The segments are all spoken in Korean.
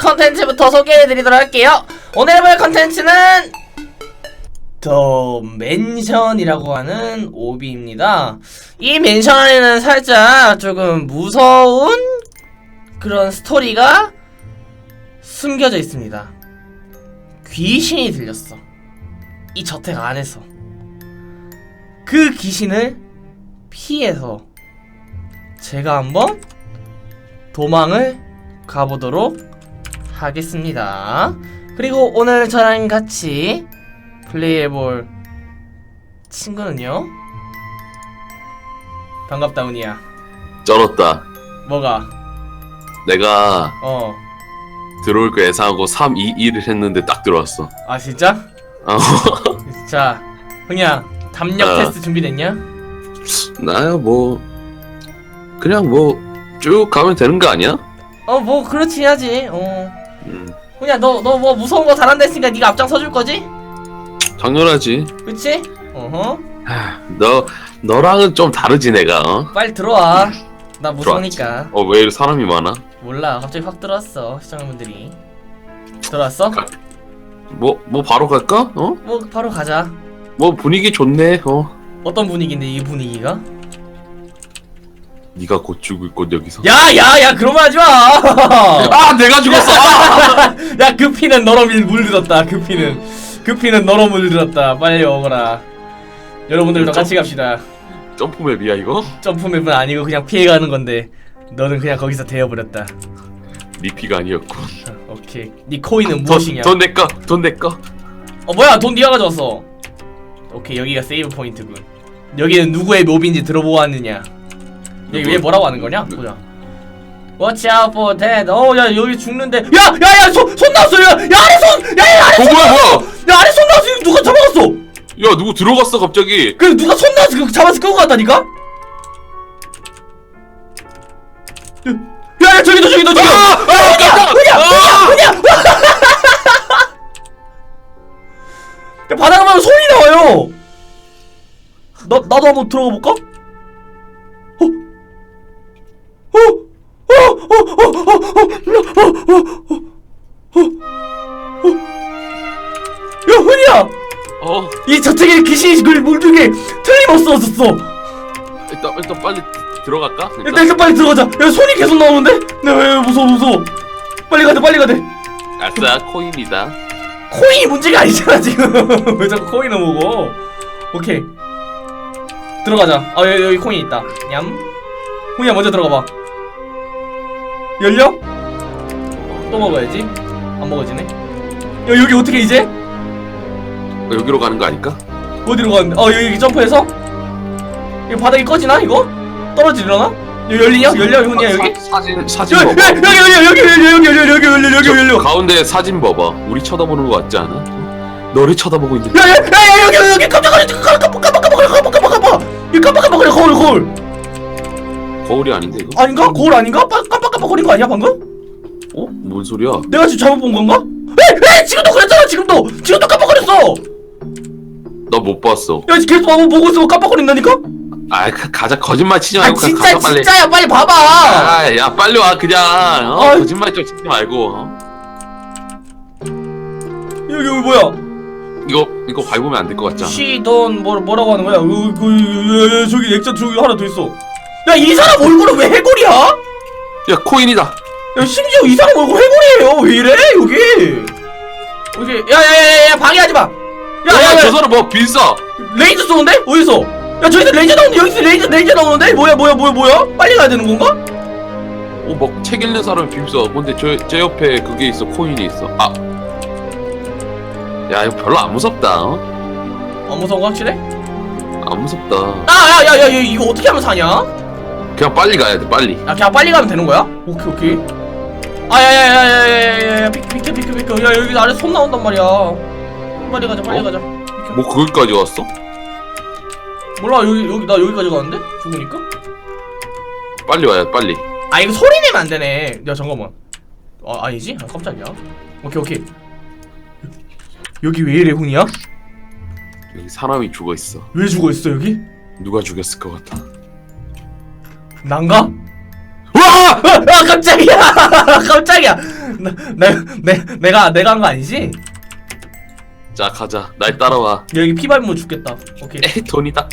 컨텐츠부터 소개해드리도록 할게요. 오늘 해볼 컨텐츠는 더 맨션이라고 하는 오비입니다. 이 맨션 안에는 살짝 조금 무서운 그런 스토리가 숨겨져 있습니다. 귀신이 들렸어. 이 저택 안에서. 그 귀신을 피해서 제가 한번 도망을 가보도록 하겠습니다. 그리고 오늘 저랑 같이 플레이해볼 친구는요? 반갑다 운이야. 쩔었다. 뭐가? 내가 어. 들어올 거 예상하고 3, 2, 1을 했는데 딱 들어왔어. 아 진짜? 어, 자, 흥이야 담력 어. 테스트 준비됐냐? 나야 뭐 그냥 뭐 쭉 가면 되는 거 아니야? 어 뭐 그렇지 해야지. 어. 음, 흥이야 너 너 뭐 무서운 거 잘한다 했으니까 네가 앞장 서줄 거지? 당연하지. 그치? 어허. 하, 너 너랑은 좀 다르지 내가. 어? 빨리 들어와. 나 무서우니까. 어, 왜 이렇게 사람이 많아? 몰라 갑자기 확 들어왔어 시청자분들이. 들어왔어? 가- 뭐 뭐 바로 갈까? 어? 뭐 바로 가자. 뭐 분위기 좋네. 어. 어떤 분위기인데 이 분위기가? 네가 곧 죽을 곳 여기서. 야 야 야 그런 말 하지 마. 아, 내가 죽었어. 아! 야 그 피는 너로 밀- 물들었다. 그 피는 그 피는 너로 물들었다. 빨리 오거라. 여러분들도 같이 갑시다. 점프맵이야 이거? 점프맵은 아니고 그냥 피해가는 건데 너는 그냥 거기서 데어버렸다. 리피가 아니었고. 오케이. 네 코인은 무엇이냐? 돈 내꺼, 돈 내꺼. 어 뭐야 돈 네가 가져왔어. 오케이 여기가 세이브 포인트군. 여기는 누구의 몹인지 들어보고 왔느냐? 누구? 왜 뭐라고 하는 거냐? 누- 보자. Watch out for that. 어야 여기 죽는데. 야야야 손손 나왔어. 야야 아래 손. 야야 아래 어 손 뭐야 나왔어. 야 아래 손 나왔어. 이거 누가 잡아갔어? 야 누구 들어갔어 갑자기? 그 누가 손 나왔어. 그 잡아서 끌고 갔다니까? 야야 저기도 저기도 저기. 아! 아! 깜짝! 아! 바닥에 가면 소리 나와요. 나 나도 한번 들어가 볼까? 어이 저택에 귀신이 그 물중에 틀림없어졌어. 일단 일단 빨리 들어갈까? 일단? 일단 빨리 들어가자. 야 손이 계속 나오는데? 네왜 무서워 무서워. 빨리 가자 빨리 가자. 아싸 코인이다. 코인이 문제가 아니잖아 지금. 왜 자꾸 코인을 먹어? 오케이. 들어가자. 아 여기, 여기 코인 있다. 냠. 홍이야 먼저 들어가봐. 열려? 또 먹어야지. 안 먹어지네. 야 여기 어떻게 이제? 어, 여기로 가는 거 아닐까? 어디로 가는데? 아 여기 점프해서? 이 바닥이 꺼지나 이거? 떨어지려나? 여기 열리냐? 열려 홍이야 여기? 사, 사진 사진 여기 봐봐. 여기 여기 여기 여기 여기 여기 여기 열려 여기 저 열려 가운데 사진 봐봐. 우리 쳐다보는 거 같지 않아? 어? 너를 쳐다보고 있는. 야 야야 여기 여기 깜짝이야 깜빡 깜빡 깜빡 깜빡 깜빡 깜빡 이 깜빡깜빡거려 거울 거울 거울이 아닌데 이거? 아닌가? 거울 아닌가? 빠- 깜빡깜빡거린 거 아니야 방금? 어? 뭔 소리야? 내가 지금 잘못 본 건가? 에이 에이 지금도 그랬잖아 지금도 지금도 깜빡거렸어 나못 봤어. 야 계속 봐봐 보고 있으면 깜빡거린다니까? 아 가, 가자 거짓말 치지 아 말고 그냥 진짜 가자 빨리. 진짜야 빨리 봐봐 아, 야 빨리 와 그냥. 어? 아. 거짓말 좀 치지 말고. 어? 여기 여기 뭐야 이거 이거 밟으면 안 될 것 같지 않아? 시던 뭐, 뭐라고 하는 거야 어, 그, 야, 야, 저기 액자 저기 하나 더 있어 야 이 사람 얼굴은 왜 해골이야? 야 코인이다. 야 심지어 이 사람 얼굴 해골이에요 왜 이래 여기 여기 야야야야 방해하지 마 야 야 저 야야야 사람 뭐 빌싸. 레이저 쏘는데 어디서 야 저기서 레이저 나오는데 여기서 레이저 레이저 나오는데 뭐야 뭐야 뭐야 뭐야 빨리 가야 되는 건가? 어 막책 읽는 사람 빌싸. 근데 저 제 옆에 그게 있어 코인이 있어. 아. 야 이거 별로 안 무섭다. 어? 안 무서운 거 확실해? 안 무섭다. 아야야 야 이거 어떻게 하면 사냐? 그냥 빨리 가야 돼 빨리. 야 그냥 빨리 가면 되는 거야? 오케이 오케이 아 야 야 야 야 야 야야 비켜 비켜 비켜 비켜 야 여기 아래 손 나온단 말이야 빨리 가자 빨리 어? 가자 뭐 거기까지 왔어? 몰라 여기 여기 나 여기까지 가는데 죽으니까 빨리 와야 돼, 빨리. 아 이거 소리 내면 안 되네 야 잠깐만 아 아니지 아 깜짝이야 오케이 오케이 여기 왜 이래 훈이야? 여기 사람이 죽어 있어. 왜 죽어 있어 여기? 누가 죽였을 것 같아? 난가? 와! 아, 아 깜짝이야 깜짝이야 나, 나, 내, 내가 내가 한 거 아니지? 자 가자 날 따라와 야, 여기 피 밟으면 죽겠다. 오케이. 에이 돈이다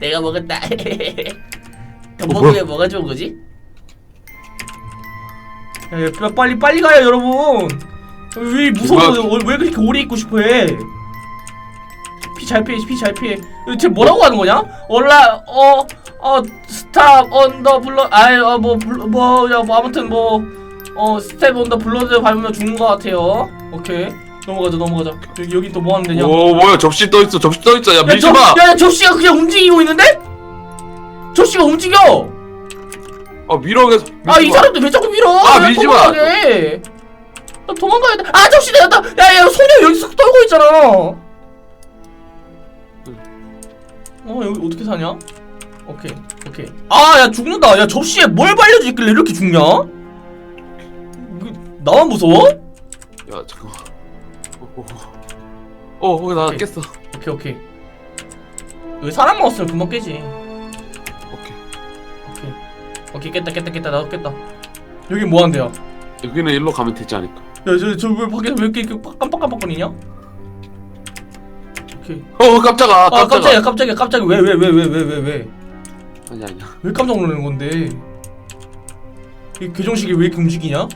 내가 먹었다. 더 어, 뭐야? 뭐가 좋은 거지? 야, 야, 빨리- 빨리 빨리 가요, 여러분. 왜 무서워? 뭐야? 왜 그렇게 오래 있고 싶어해? 피 잘 피해, 피 잘 피해. 쟤 뭐라고 하는 거냐? 올라, 어, 어, 스탑 언더 블러, 아이, 어, 뭐, 블- 뭐, 야, 뭐 아무튼 뭐, 어, 스텝 언더 블러드 밟으면 죽는 것 같아요. 오케이. 넘어가자, 넘어가자. 여기 여기 또 뭐 하는 데냐? 오 뭐야 접시 떠 있어 접시 떠 있어 야 야, 밀지 저, 마! 야, 야, 접시가 그냥 움직이고 있는데? 접시가 움직여! 아 밀어 계속 아, 이 밀지 마. 사람들 왜 자꾸 밀어? 아, 야, 밀지 마. 도망가게. 나 도망가야 돼. 아, 접시 내렸다. 야, 야, 소녀 여기 서 떨고 있잖아. 어, 여기 어떻게 사냐? 오케이, 오케이. 아, 야, 죽는다. 야, 접시에 뭘 발려져 있길래 이렇게 죽냐? 이거 나만 무서워? 야 잠깐만 어어나 오케이. 깼어 오케이, 오케이. 여기 사람 먹었으면 금방 깨지. 오케이 오케이. 오케이, 깼다, 깼다, 깼다. 나도 깼다. 여기 뭐 한대요? 여기는 일로 가면 되지 않을까 야, 저, 저, 왜 밖에서 왜 이렇게, 이렇게 깜빡깜빡거리냐? 오케이. 어 깜짝아 아, 깜짝아 깜짝이야, 깜짝이야, 깜짝이야. 왜, 왜, 왜, 왜, 왜, 왜, 왜? 아니야 아니야 왜 깜짝 놀라는 건데? 이 교정식이 왜 이렇게 움직이냐?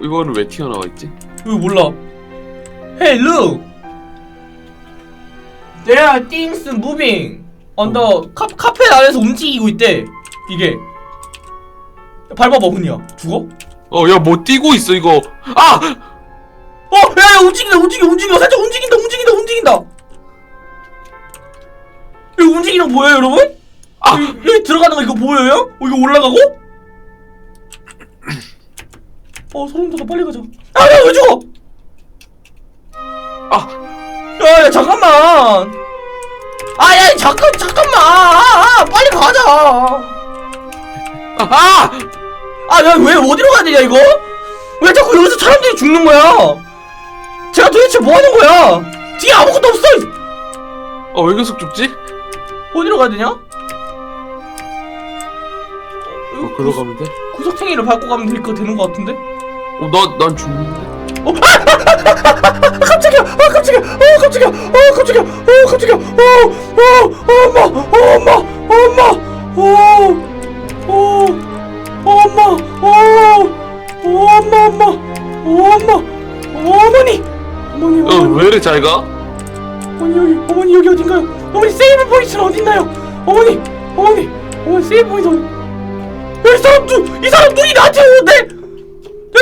이, 이거는 왜 튀어나와 있지? 이거 몰라. Hey, look! There are things moving on the 카, 카펫 안에서 움직이고 있대. 이게. 밟아봐, 훈이야. 죽어? 어 야 뭐 뛰고 있어 이거 아! 어, 야, 야, 움직인다, 움직여, 움직여, 살짝 움직인다, 움직인다, 움직인다. 여기 움직이는 거 보여요, 여러분? 아! 여기, 여기 들어가는 거 이거 보여요? 어, 이거 올라가고? 어, 소름 돋아, 빨리 가자. 아, 야, 왜 죽어? 아! 야, 야, 잠깐만. 아, 야, 잠깐, 잠깐만. 아, 아, 빨리 가자. 아! 아! 아, 야, 왜 어디로 가야 되냐, 이거? 왜 자꾸 여기서 사람들이 죽는 거야? 제가 도대체 뭐 하는 거야? 뒤에 아무것도 없어. 어 왜 계속 죽지? 어디로 가야 되냐? 어 글로 가면 돼? 구석탱이를 밟고 가면 될 거 되는 거 같은데? 어 나 난 죽는데 어, 아, 아, 깜짝이야! 아, 깜짝이야! 어, 깜짝이야! 어, 깜짝이야! 어, 깜짝이야! 어, 어, 어, 엄마! 어, 엄마! 어, 엄마! 어, 어, 어, 엄마! 어, 어, 엄마, 엄마! 어, 엄마! 어, 어머니! 어머니, 어 어머니, 왜 이래 잘가? 어머니 여기, 어머니 여기 어딘가요? 어머니 세이브 포인트는 어딨나요? 어머니, 어머니, 어머니 세이브 포인트 어디? 야, 이 사람 눈, 이 사람 눈이 나한테 이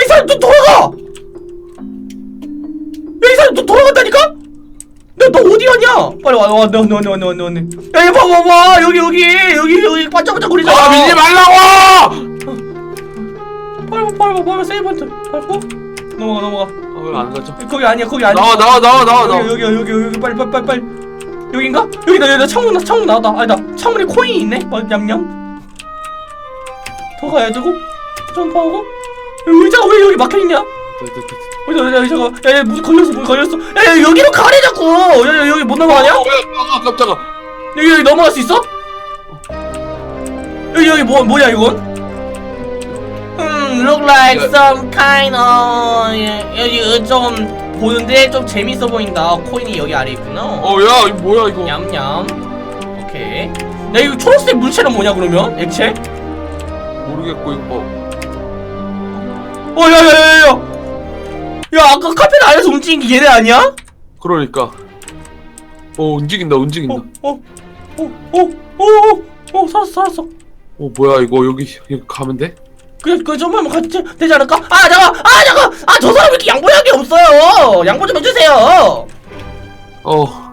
사람 눈 돌아가! 야, 이 사람 눈 돌아간다니까? 야, 너 어디 갔냐? 빨리 와, 와, 너, 너, 너, 너, 너, 너. 야, 얘 봐봐, 봐, 여기, 여기, 여기, 여기 반짝반짝거리잖아. 아 밀지 말라고! 빨리, 빨리, 빨리, 세이브 포인트. 밟고 넘어가, 넘어가. 어왜안 가죠? 거기 아니야, 거기 아니야. 나와 나와 나와 나와 나와 여기 여기 여기 여기 빨리 빨리 빨리 빨리 여긴가? 여기다 여기다 창문 나 창문 나왔다 아니다 창문에 코인이 있네 어, 냠냠 더 가야 되고 점프하고 야, 의자가 왜 여기 막혀있냐? 의자 의자 의자가 야야 문 걸렸어 문 걸렸어 야야 여기로 가래 자꾸 야야 여기 못 넘어가냐? 어, 왜, 아 깜짝아 여기 여기 넘어갈 수 있어? 여기 여기 뭐 뭐야 이건? 음 look like some kind of 예, 여기 좀 보는데 좀 재밌어 보인다 코인이 여기 아래 있구나 어야 이거 뭐야 이거 냠냠 오케이 야 이거 초록색 물체는 뭐냐 그러면? 액체? 모르겠고 이거 뭐 어 야야야 야 야 야 아까 카페 안에서 움직인 게 얘네 아니야? 그러니까 어 움직인다 움직인다 어? 어? 어? 어? 어? 어? 살았어 살았어 어 뭐야 이거 여기 여기 가면 돼? 그냥 그 좀만 같이 되지 않을까? 아 잠깐 아 잠깐 아 저 사람 왜 이렇게 양보할 게 없어요 양보 좀 해주세요 어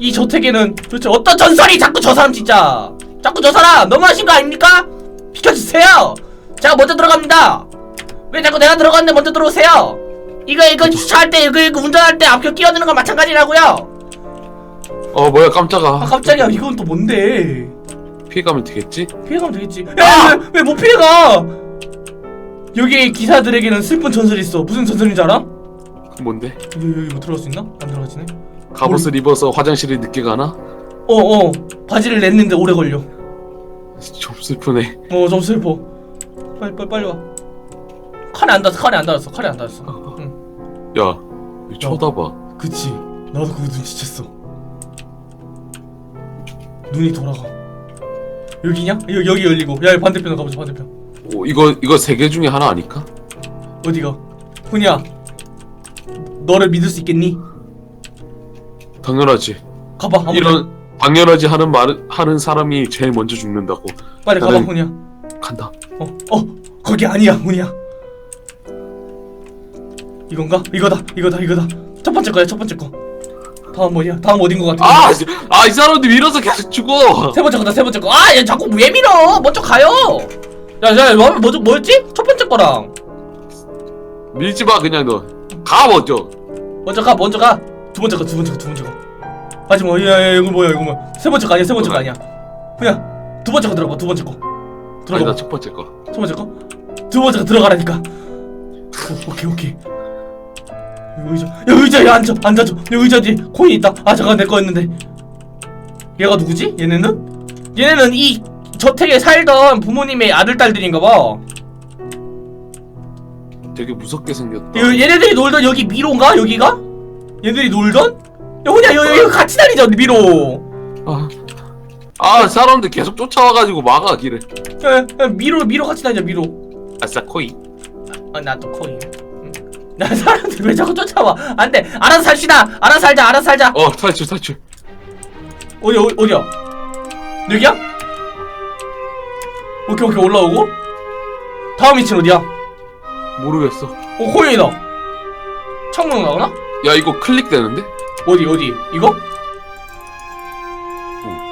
이 저택에는 도대체 어떤 전설이 자꾸 저 사람 진짜 자꾸 저 사람 너무하신 거 아닙니까? 비켜주세요 제가 먼저 들어갑니다. 왜 자꾸 내가 들어갔는데 먼저 들어오세요? 이거 이거 주차할 때 이거 이거 운전할 때 앞에 끼어드는 거 마찬가지라고요. 어 뭐야 깜짝아. 아 깜짝이야. 이건 또 뭔데? 피해가면 되겠지? 피해가면 되겠지. 야왜왜 못 피해가? 여기 기사들에게는 슬픈 전설이 있어. 무슨 전설인지 알아? 그 뭔데? 여기 여기 뭐 들어갈 수 있나? 안 들어가지네? 갑옷을 입어서 화장실에 늦게 가나? 어어. 바지를 냈는데 오래 걸려. 좀 슬프네. 어좀 슬퍼 빨리 빨리 빨리 와 칼에 안 닿았어 칼에 안 닿았어 칼에 안 닿았어 응 야, 여기 쳐다봐. 그치 나도 그거 눈치챘어 눈이 돌아가 여기냐? 여기, 여기 열리고 야 반대편으로 가보자 반대편 어, 이거 이거 세 개 중에 하나 아닐까? 어디가? 훈이야 너를 믿을 수 있겠니? 당연하지. 가봐 한번 이런 당연하지 하는 말 하는 사람이 제일 먼저 죽는다고. 빨리 가봐 나는- 훈이야 간다. 어, 어, 거기 아니야, 훈이야. 이건가? 이거다, 이거다, 이거다. 첫 번째 거야, 첫 번째 거. 다음 뭐냐? 다음 어딘 거 같아? 아, 이- 아, 이 사람들 밀어서 계속 죽어. 세 번째 거다, 세 번째 거. 아, 얘 자꾸 왜 밀어? 먼저 가요. 야, 야, 뭐, 뭐죠? 뭐였지? 첫 번째 거랑. 밀지 마 그냥 너. 가 먼저. 먼저 가, 먼저 가. 두 번째 거, 두 번째 거, 두 번째 거. 마지막, 야, 야, 이거 뭐야, 이거 뭐야? 세 번째 거 아니야, 세 번째 거 아니야. 훈이야, 두 번째 거 들어가, 두 번째 거. 들어가. 나첫 번째 거. 첫 번째 거? 두 번째 거 들어가라니까. 오, 오케이 오케이. 여기 의자, 야 의자에 앉아, 앉아줘. 내 의자 뒤에 코인 있다. 아 잠깐 내 거였는데. 얘가 누구지? 얘네는? 얘네는 이 저택에 살던 부모님의 아들 딸들인가 봐. 되게 무섭게 생겼다. 얘, 얘네들이 놀던 여기 미로인가? 여기가? 얘들이 놀던? 야 혼자 여기 같이 다니자 미로. 아, 아 사람들 계속 쫓아와가지고 막아 길을. 야, 야 미로 미로 같이 다니자 미로. 아싸 코이. 아 나도 코인. 응. 나 사람들 왜 자꾸 쫓아와? 안돼. 알아서 살시다. 알아서 살자. 알아서 살자. 어 탈출 탈출. 어디 어디 어디야? 여기야? 오케이 오케이 올라오고 다음 위치는 어디야? 모르겠어. 어 코인이다 창문 나오나? 야 이거 클릭되는데? 어디 어디 이거?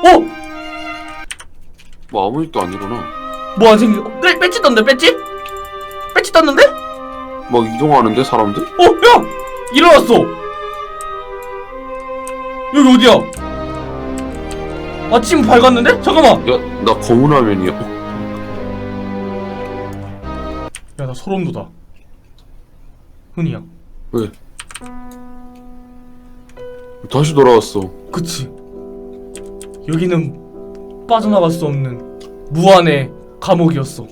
어? 뭐 아무 일도 안 일어나. 뭐안 생기? 어, 배, 배지 떴는데 배지? 배지 떴는데? 막 이동하는데 사람들? 어 야! 일어났어 여기 어디야? 아침 밝았는데? 잠깐만 야 나 검은 화면이야. 어, 야나 소름 돋아 흔이야 왜? 다시 돌아왔어. 그치 여기는 빠져나갈 수 없는 무한의 감옥이었어.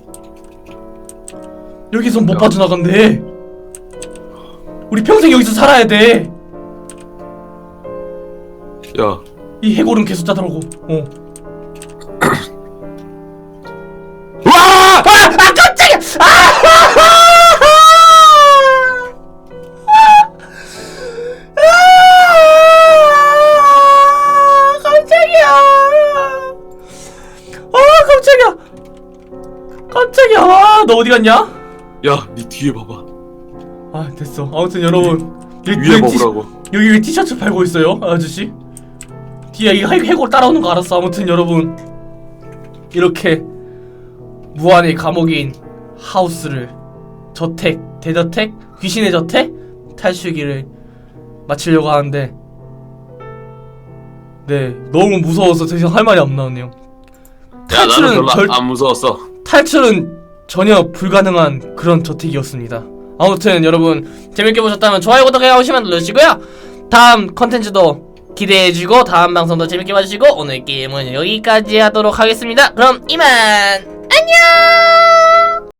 여기서 못 야. 빠져나간대. 우리 평생 여기서 살아야 돼이 야 해골은 계속 자더라고. 어. 너 어디 갔냐? 야, 네 뒤에 봐봐. 아 됐어. 아무튼 여러분 여기, 위에 여기, 티, 봐보라고. 여기 왜 티셔츠 팔고 있어요, 아저씨? 뒤에 이 해- 해골 따라오는 거 알았어. 아무튼 여러분 이렇게 무한의 감옥인 하우스를 저택 대저택 귀신의 저택 탈출기를 마치려고 하는데 네 너무 무서워서 더 이상 할 말이 안 나오네요. 야, 나는 탈출은 별로 절, 안 무서웠어. 탈출은 전혀 불가능한 그런 저택이었습니다. 아무튼 여러분 재밌게 보셨다면 좋아요 구독해 주시면 눌러주시고요. 다음 컨텐츠도 기대해주고 다음 방송도 재밌게 봐주시고 오늘 게임은 여기까지 하도록 하겠습니다. 그럼 이만 안녕.